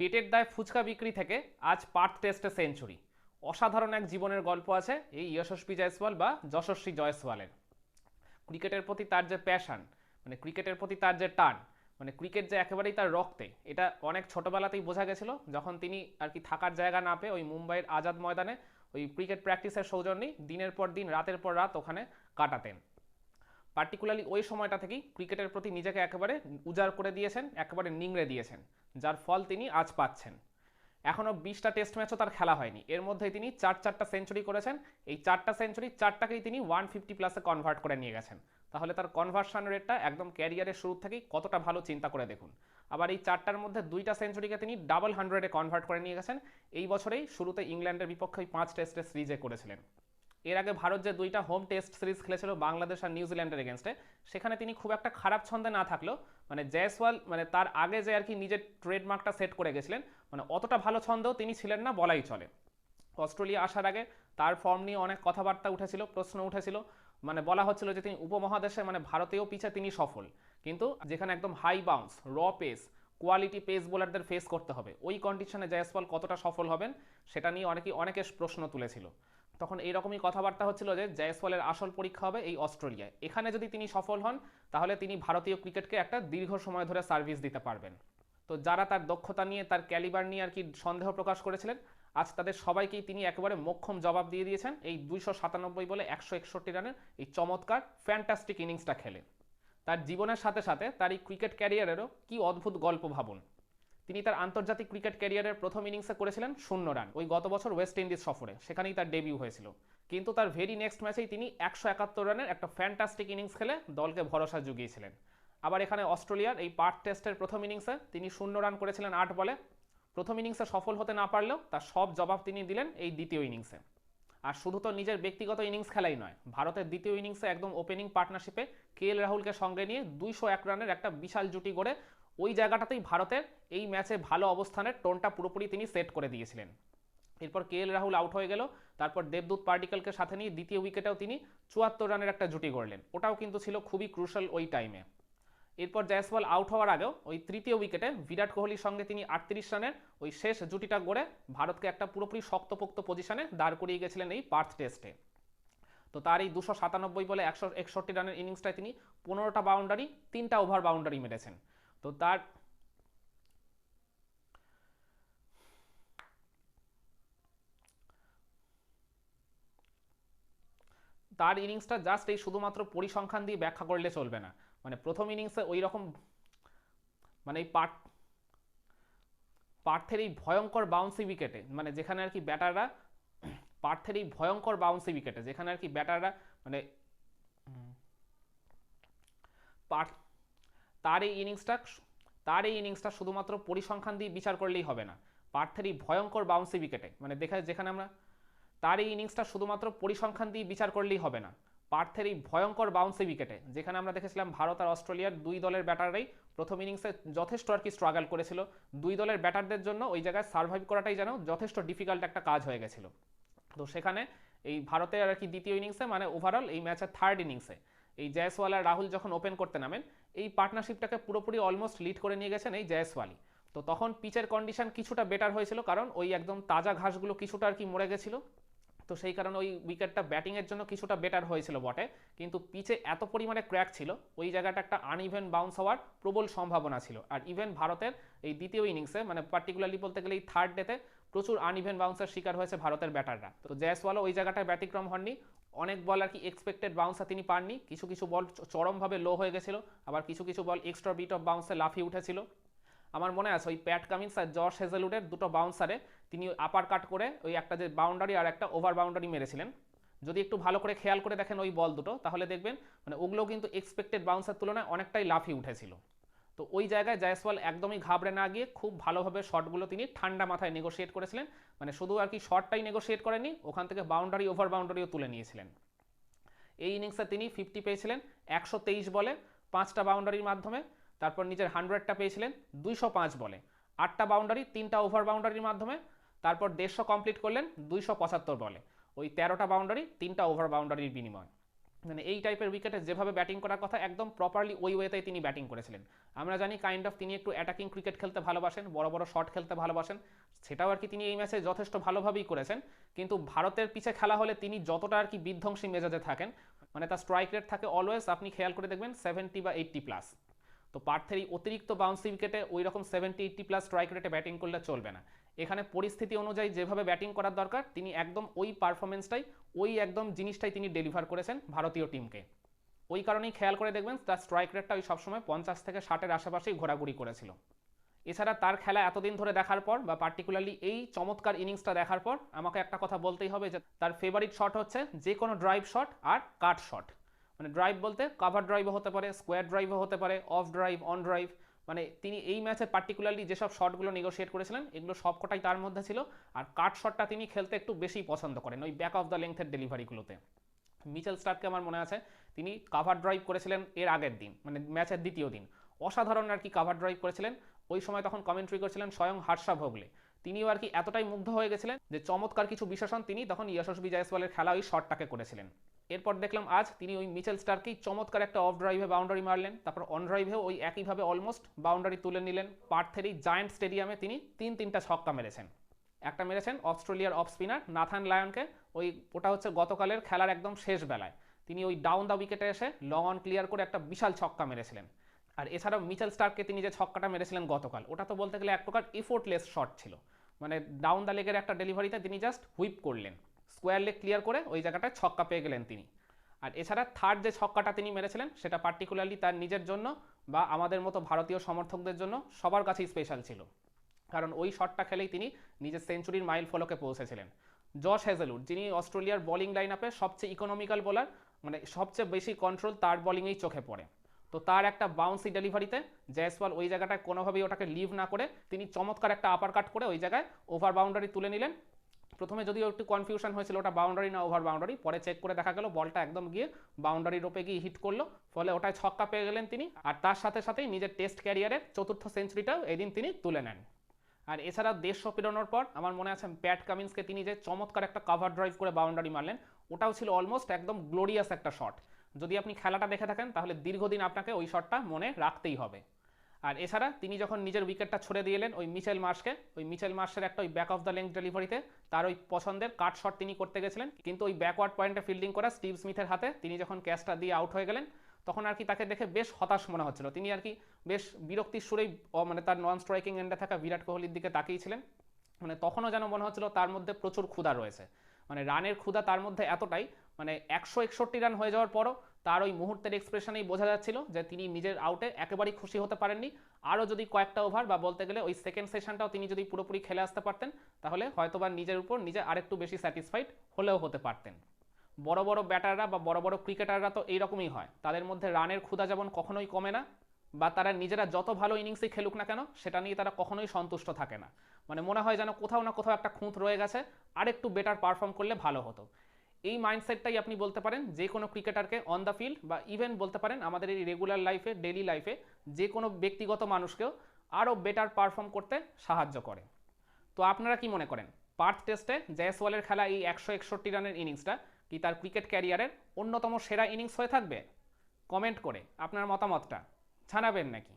পেটের দায় ফুচকা বিক্রি থেকে আজ পার্থ টেস্টে সেঞ্চুরি। অসাধারণ এক জীবনের গল্প আছে এই যশস্বী জয়সওয়াল বা যশস্বী জয়সওয়ালের। ক্রিকেটের প্রতি তার যে প্যাশান মানে ক্রিকেটের প্রতি তার যে টান মানে ক্রিকেট যে একেবারেই তার রক্তে, এটা অনেক ছোটবেলাতেই বোঝা গেছিল, যখন তিনি আর কি থাকার জায়গা না পেয়ে ওই মুম্বাইয়ের আজাদ ময়দানে ওই ক্রিকেট প্র্যাকটিসের সৌজন্যেই দিনের পর দিন, রাতের পর রাত ওখানে কাটাতেন। পার্টিকুলারলি ওই সময়টা থেকেই ক্রিকেটের প্রতি নিজেকে একেবারে উজাড় করে দিয়েছেন, একেবারে নিংড়ে দিয়েছেন। যার ফল তিনি আজ পাচ্ছেন। এখনও বিশটা টেস্ট ম্যাচও তার খেলা হয়নি। এর মধ্যে তিনি চার চারটা সেঞ্চুরি করেছেন। এই চারটা সেঞ্চুরি চারটাকেই তিনি ওয়ান ফিফটি প্লাসে কনভার্ট করে নিয়ে গেছেন। তাহলে তার কনভার্সন রেটটা একদম ক্যারিয়ারের শুরু থেকেই কতটা ভালো চিন্তা করে দেখুন। আবার এই চারটার মধ্যে দুইটা সেঞ্চুরিকে তিনি ডাবল হান্ড্রেডে কনভার্ট করে নিয়ে গেছেন। এই বছরেই শুরুতে ইংল্যান্ডের বিপক্ষে পাঁচ টেস্টের সিরিজে করেছিলেন। এর আগে ভারত যে দুইটা হোম টেস্ট সিরিজ খেলেছিল বাংলাদেশ আর নিউজিল্যান্ডের এগেনস্টে সেখানে তিনি খুব একটা খারাপ ছন্দে না থাকলেও মানে জয়সওয়াল মানে তার আগে যে আর কি নিজের ট্রেডমার্কটা সেট করে গেছিলেন মানে অতটা ভালো ছন্দেও তিনি ছিলেন না, বলাই চলে। অস্ট্রেলিয়া আসার আগে তার ফর্ম নিয়ে অনেক কথাবার্তা উঠেছিল, প্রশ্ন উঠেছিল। মানে বলা হচ্ছিল যে তিনি উপমহাদেশে মানে ভারতীয় পিছে তিনি সফল। কিন্তু যেখানে একদম হাই বাউন্স র পেস কোয়ালিটি পেস বোলারদের ফেস করতে হবে, ওই কন্ডিশনে জয়সওয়াল কতটা সফল হবেন, সেটা নিয়ে অনেকেই অনেকে প্রশ্ন তুলেছিল। তখন এইরকমই কথাবার্তা হচ্ছিল যে জয়সওয়ালের আসল পরীক্ষা হবে এই অস্ট্রেলিয়ায়। এখানে যদি তিনি সফল হন, তাহলে তিনি ভারতীয় ক্রিকেটকে একটা দীর্ঘ সময় ধরে সার্ভিস দিতে পারবেন। তো যারা তার দক্ষতা নিয়ে, তার ক্যালিবার নিয়ে আর কি সন্দেহ প্রকাশ করেছিলেন, আজ তাদের সবাইকেই তিনি একেবারে মোক্ষম জবাব দিয়ে দিয়েছেন এই দুইশো সাতানব্বই বলে একশো একষট্টি রানের এই চমৎকার ফ্যান্টাস্টিক ইনিংসটা খেলে। তার জীবনের সাথে সাথে তার এই ক্রিকেট ক্যারিয়ারেরও কি অদ্ভুত গল্প ভাবুন। তিনি তার আন্তর্জাতিক ক্রিকেট ক্যারিয়ারের প্রথম ইনিংসে করেছিলেন শূন্য রান, ওই গত বছর ওয়েস্ট ইন্ডিজ সফরে। সেখানেই তার ডেবিউ হয়েছিল। কিন্তু তার ভেরি নেক্সট ম্যাচেই তিনি একশো একাত্তর রানের একটা ফ্যান্টাস্টিক ইনিংস খেলে দলকে ভরসা জুগিয়েছিলেন। আবার এখানে অস্ট্রেলিয়ার এই পার্ট টেস্টের প্রথম ইনিংসে তিনি শূন্য রান করেছিলেন আট বলে। প্রথম ইনিংসে সফল হতে না পারলেও তার সব জবাব তিনি দিলেন এই দ্বিতীয় ইনিংসে আর শুধু তো নিজের ব্যক্তিগত ইনিংস খেলাই নয়, ভারতের দ্বিতীয় ইনিংসে একদম ওপেনিং পার্টনারশিপে কে এল রাহুলকে সঙ্গে নিয়ে দুইশো এক রানের একটা বিশাল জুটি করে ওই জায়গাটাতেই ভারতের এই ম্যাচে ভালো অবস্থানের টোনটা পুরোপুরি তিনি সেট করে দিয়েছিলেন। এরপর কে এল রাহুল আউট হয়ে গেল, তারপর দেবদূত পার্টিকেলকে সাথে নিয়ে দ্বিতীয় উইকেটেও তিনি চুয়াত্তর রানের একটা জুটি গড়লেন। ওটাও কিন্তু ছিল খুবই ক্রুশাল ওই টাইমে এরপর জয়সওয়াল আউট হওয়ার আগেও ওই তৃতীয় উইকেটে বিরাট কোহলির সঙ্গে তিনি আটত্রিশ রানের ওই শেষ জুটিটা গড়ে ভারতকে একটা পুরোপুরি শক্তপোক্ত পজিশনে দাঁড় করিয়ে গেছিলেন এই পার্থ টেস্টে। তো তার এই দুশো সাতানব্বই বলে একশো একষট্টি রানের ইনিংসটায় তিনি পনেরোটা বাউন্ডারি তিনটা ওভার বাউন্ডারি মেরেছেন। তো তার তার ইনিংসটা জাস্ট এই শুধুমাত্র পরিসংখ্যান দিয়ে ব্যাখ্যা করলে চলবে না। মানে প্রথম ইনিংসে ওই রকম মানে এই পার্ট, পার্থের এই ভয়ঙ্কর বাউন্সি উইকেটে মানে যেখানে আর কি ব্যাটাররা, পার্থের এই ভয়ঙ্কর বাউন্সি উইকেটে যেখানে আর কি ব্যাটাররা মানে পার্থ, তার এই ইনিংসটা, তার এই ইনিংসটা শুধুমাত্র পরিসংখ্যান দিয়ে বিচার করলেই হবে না। পার্থের এই ভয়ঙ্কর বাউন্সি উইকেটে মানে দেখা, যেখানে আমরা, তার এই ইনিংসটা শুধুমাত্র পরিসংখ্যান দিয়ে বিচার করলেই হবে না। পার্থের এই ভয়ঙ্কর বাউন্সি উইকেটে যেখানে আমরা দেখেছিলাম ভারত আর অস্ট্রেলিয়ার দুই দলের ব্যাটাররাই প্রথম ইনিংসে যথেষ্ট আর কি স্ট্রাগল করেছিল। দুই দলের ব্যাটারদের জন্য ওই জায়গায় সার্ভাইভ করাটাই যেন যথেষ্ট ডিফিকাল্ট একটা কাজ হয়ে গেছিল। তো সেখানে এই ভারতের আর কি দ্বিতীয় ইনিংসে মানে ওভারঅল এই ম্যাচের থার্ড ইনিংসে এই জয়সওয়াল আর রাহুল যখন ওপেন করতে নামেন, এই পার্টনারশিপটাকে পুরোপুরি অলমোস্ট লিড করে নিয়ে গেছেন এই জয়সওয়ালি তো তখন পিচের কন্ডিশন কিছুটা বেটার হয়েছিল, কারণ ওই একদম তাজা ঘাসগুলো কিছুটা আর কি মরে গেছিল। তো সেই কারণে ওই উইকেটটা ব্যাটিংয়ের জন্য কিছুটা বেটার হয়েছিল বটে। কিন্তু পিচে এত পরিমাণে ক্র্যাক ছিল, ওই জায়গাটা একটা আনইভেন বাউন্স হওয়ার প্রবল সম্ভাবনা ছিল। আর ইভেন ভারতের এই দ্বিতীয় ইনিংসে মানে পার্টিকুলারলি বলতে গেলে এই থার্ড ডেতে প্রচুর আনইভেন বাউন্সের শিকার হয়েছে ভারতের ব্যাটাররা তো জয়সওয়ালও ওই জায়গাটায় ব্যতিক্রম হননি। অনেক বল আর কি এক্সপেক্টেড বাউন্সার তিনি পাননি। কিছু কিছু বল চরমভাবে লো হয়ে গেছিল, আবার কিছু কিছু বল এক্সট্রা বিট অফ বাউন্সে লাফিয়ে উঠেছিল। আমার মনে আছে ওই প্যাট কামিন্স আর জর্জ হেজেলুডের দুটো বাউন্সারে তিনি আপার কাট করে ওই একটা যে বাউন্ডারি আর একটা ওভার বাউন্ডারি মেরেছিলেন। যদি একটু ভালো করে খেয়াল করে দেখেন ওই বল দুটো, তাহলে দেখবেন মানে ওগুলো কিন্তু এক্সপেক্টেড বাউন্সার তুলনায় অনেকটাই লাফিয়ে উঠেছিল। তো ওই জায়গায় জয়সওয়াল একদমই ঘাবড়ে না গিয়ে খুব ভালোভাবে শটগুলো তিনি ঠান্ডা মাথায় নেগোশিয়েট করেছিলেন। মানে শুধু আর কি শটটাই নেগোশিয়েট করেনি ওখান থেকে বাউন্ডারি ওভার বাউন্ডারিও তুলে নিয়েছিলেন। এই ইনিংসে তিনি ফিফটি পেয়েছিলেন, একশো তেইশ বলে পাঁচটা বাউন্ডারির মাধ্যমে, তারপর নিজের হান্ড্রেডটা পেয়েছিলেন, দুইশো পাঁচ বলে। আটটা বাউন্ডারি তিনটা ওভার বাউন্ডারির মাধ্যমে তারপর দেড়শো কমপ্লিট করলেন, দুইশো পঁচাত্তর বলে। ওই তেরোটা বাউন্ডারি তিনটা ওভার বাউন্ডারির বিনিময়। মানে এই টাইপের উইকেটে যেভাবে ব্যাটিং করার কথা, একদম প্রপারলি ওই ওয়েতেই তিনি ব্যাটিং করেছিলেন। আমরা জানি কাইন্ড অফ তিনি একটু অ্যাটাকিং ক্রিকেট খেলতে ভালোবাসেন, বড় বড় শট খেলতে ভালোবাসেন। সেটাও আর কি তিনি এই ম্যাচে যথেষ্ট ভালোভাবেই করেছেন। কিন্তু ভারতের পিছে খেলা হলে তিনি যতটা আর কি বিধ্বংসী মেজাজে থাকেন মানে তার স্ট্রাইক রেট থাকে অলওয়েজ আপনি খেয়াল করে দেখবেন সেভেন্টি বা এইট্টি প্লাস তো পার্থের এই অতিরিক্ত বাউন্সি উইকেটে ওই রকম সেভেন্টি এইট্টি প্লাস স্ট্রাইক রেটে ব্যাটিং করলে চলবে না। এখানে পরিস্থিতি অনুযায়ী যেভাবে ব্যাটিং করার দরকার, তিনি একদম ওই পারফরমেন্সটাই ওই একদম জিনিসটাই তিনি ডেলিভার করেছেন ভারতীয় টিমকে ওই কারণেই খেয়াল করে দেখবেন, তার স্ট্রাইক রেটটা ওই সবসময় পঞ্চাশ থেকে ষাটের আশেপাশেই ঘোরাঘুরি করেছিল। এছাড়া তার খেলা এতদিন ধরে দেখার পর, বা পার্টিকুলারলি এই চমৎকার ইনিংসটা দেখার পর, আমাকে একটা কথা বলতেই হবে যে, তার ফেভারিট শট হচ্ছে যে কোনো ড্রাইভ শট আর কাট শট মানে ড্রাইভ বলতে কাভার ড্রাইভও হতে পারে স্কোয়ার ড্রাইভও হতে পারে অফ ড্রাইভ অন ড্রাইভ মানে তিনি এই ম্যাচে পার্টিকুলারলি যেসব শটগুলো নেগোশিয়েট করেছিলেন, এগুলো সবকটাই তার মধ্যে ছিল। আর কাট শটটা তিনি খেলতে একটু বেশি পছন্দ করেন ওই ব্যাক অফ দ্য লেংথের ডেলিভারিগুলোতে মিচেল স্টার্ককে আমার মনে আছে, তিনি কাভার ড্রাইভ করেছিলেন এর আগের দিন মানে ম্যাচের দ্বিতীয় দিন। অসাধারণ আর কি কাভার ড্রাইভ করেছিলেন। ওই সময় তখন কমেন্ট্রি করেছিলেন স্বয়ং হার্ষা ভোগলে। তিনিও আর কি এতটাই মুগ্ধ হয়ে গেছিলেন যে চমৎকার কিছু বিশেষণ তিনি তখন যশস্বী জয়সওয়ালের খেলা ওই শটটাকে করেছিলেন। এরপর দেখলাম আজ তিনি ওই মিচেল স্টারকেই চমৎকার একটা অফ ড্রাইভে বাউন্ডারি মারলেন। তারপর অন ড্রাইভেও ওই একইভাবে অলমোস্ট বাউন্ডারি তুলে নিলেন। পার্থের এই জায়ান্ট স্টেডিয়ামে তিনি তিন তিনটা ছক্কা মেরেছেন। একটা মেরেছেন অস্ট্রেলিয়ার অফ স্পিনার নাথান লায়নকে। ওই ওটা হচ্ছে গতকালের খেলার একদম শেষ বেলায়। তিনি ওই ডাউন দ্য উইকেটে এসে লং অন ক্লিয়ার করে একটা বিশাল ছক্কা মেরেছিলেন। আর এছাড়াও মিচেল স্টারকে তিনি যে ছক্কাটা মেরেছিলেন গতকাল, ওটা তো বলতে গেলে এক প্রকার এফোর্টলেস শট ছিল। মানে ডাউন দ্য লেগের একটা ডেলিভারিতে তিনি জাস্ট হুইপ করলেন। স্কোয়ার লেগ ক্লিয়ার করে ওই জায়গাটায় ছক্কা পেয়ে গেলেন তিনি। আর এছাড়া থার্ড যে ছক্কাটা তিনি মেরেছিলেন, সেটা পার্টিকুলারলি তার নিজের জন্য বা আমাদের মতো ভারতীয় সমর্থকদের জন্য সবার কাছেই স্পেশাল ছিল। কারণ ওই শটটা খেলেই তিনি নিজের সেঞ্চুরির মাইল ফলকে পৌঁছেছিলেন। জশ হ্যাজেলউড যিনি অস্ট্রেলিয়ার বোলিং লাইন আপে সবচেয়ে ইকোনমিক্যাল বোলার মানে সবচেয়ে বেশি কন্ট্রোল তার বোলিংয়েই চোখে পড়ে। তো তার একটা বাউন্সি ডেলিভারিতে জয়সওয়াল ওই জায়গাটায় কোনোভাবেই ওটাকে লিভ না করে তিনি চমৎকার একটা আপার কাট করে ওই জায়গায় ওভার বাউন্ডারি তুলে নিলেন। প্রথমে যদিও একটু কনফিউশন হয়েছিল, ওটা বাউন্ডারি না ওভার বাউন্ডারি পরে চেক করে দেখা গেল, বলটা একদম গিয়ে বাউন্ডারির রোপে গিয়ে হিট করল, ফলে ওটায় ছক্কা পেয়ে গেলেন তিনি, আর তার সাথে সাথেই নিজের টেস্ট ক্যারিয়ারের চতুর্থ সেঞ্চুরিটাও এদিন তিনি তুলে নেন। আর এছাড়া দেড়শো পেরোনোর পর, আমার মনে আছে প্যাট কামিন্সকে তিনি যে চমৎকার একটা কাভার ড্রাইভ করে বাউন্ডারি মারলেন, ওটাও ছিল অলমোস্ট একদম গ্লোরিয়াস একটা শট যদি আপনি খেলাটা দেখে থাকেন, তাহলে দীর্ঘদিন আপনাকে ওই শটটা মনে রাখতেই হবে। আর এছাড়া তিনি যখন নিজের উইকেটটা ছড়ে দিয়ে এলেন, ওই মিচেল মার্শকে, ওই মিচেল মার্শের একটা ওই ব্যাক অফ দ্য লেংথ ডেলিভারিতে তার ওই পছন্দের কাট শট তিনি করতে গেছিলেন। কিন্তু ওই ব্যাকওয়ার্ড পয়েন্টে ফিল্ডিং করা স্টিভ স্মিথের হাতে তিনি যখন ক্যাচটা দিয়ে আউট হয়ে গেলেন, তখন আর কি তাকে দেখে বেশ হতাশ মনে হচ্ছিল। তিনি আর কি বেশ বিরক্তির সুরেই মানে তার নন স্ট্রাইকিং এন্ডে থাকা বিরাট কোহলির দিকে তাকিয়েছিলেন মানে তখনও যেন মনে হচ্ছিল তার মধ্যে প্রচুর ক্ষুধা রয়েছে। মানে রানের ক্ষুধা তার মধ্যে এতটাই মানে একশো একষট্টি রান হয়ে যাওয়ার পরও তার ওই মুহূর্তের এক্সপ্রেশনেই বোঝা যাচ্ছিল যে তিনি নিজের আউটে একেবারেই খুশি হতে পারেননি। আরও যদি কয়েকটা ওভার বা বলতে গেলে ওই সেকেন্ড সেশনটাও তিনি যদি পুরোপুরি খেলে আসতে পারতেন, তাহলে হয়তোবা নিজের উপর নিজে আরেকটু বেশি স্যাটিসফাইড হলেও হতে পারতেন। বড় বড় ব্যাটাররা বা বড় বড় ক্রিকেটাররা তো এইরকমই হয়। তাদের মধ্যে রানের ক্ষুধা যেমন কখনোই কমে না, বা তারা নিজেরা যত ভালো ইনিংসই খেলুক না কেন, সেটা নিয়ে তারা কখনোই সন্তুষ্ট থাকে না। মানে মনে হয় যেন কোথাও না কোথাও একটা খুঁত রয়ে গেছে আর একটু বেটার পারফর্ম করলে ভালো হতো। এই মাইন্ডসেটটাই আপনি বলতে পারেন, যে কোনো ক্রিকেটারকে অন দ্য ফিল্ড বা ইভেন বলতে পারেন আমাদের এই রেগুলার লাইফে ডেলি লাইফে যে কোনো ব্যক্তিগত মানুষকেও আরও বেটার পারফর্ম করতে সাহায্য করে। তো আপনারা কি মনে করেন? পার্থ টেস্টে জয়সওয়ালের খেলা এই একশো একষট্টি রানের ইনিংসটা কি তার ক্রিকেট ক্যারিয়ারের অন্যতম সেরা ইনিংস হয়ে থাকবে? কমেন্ট করে আপনার মতামতটা জানাবেন নাকি?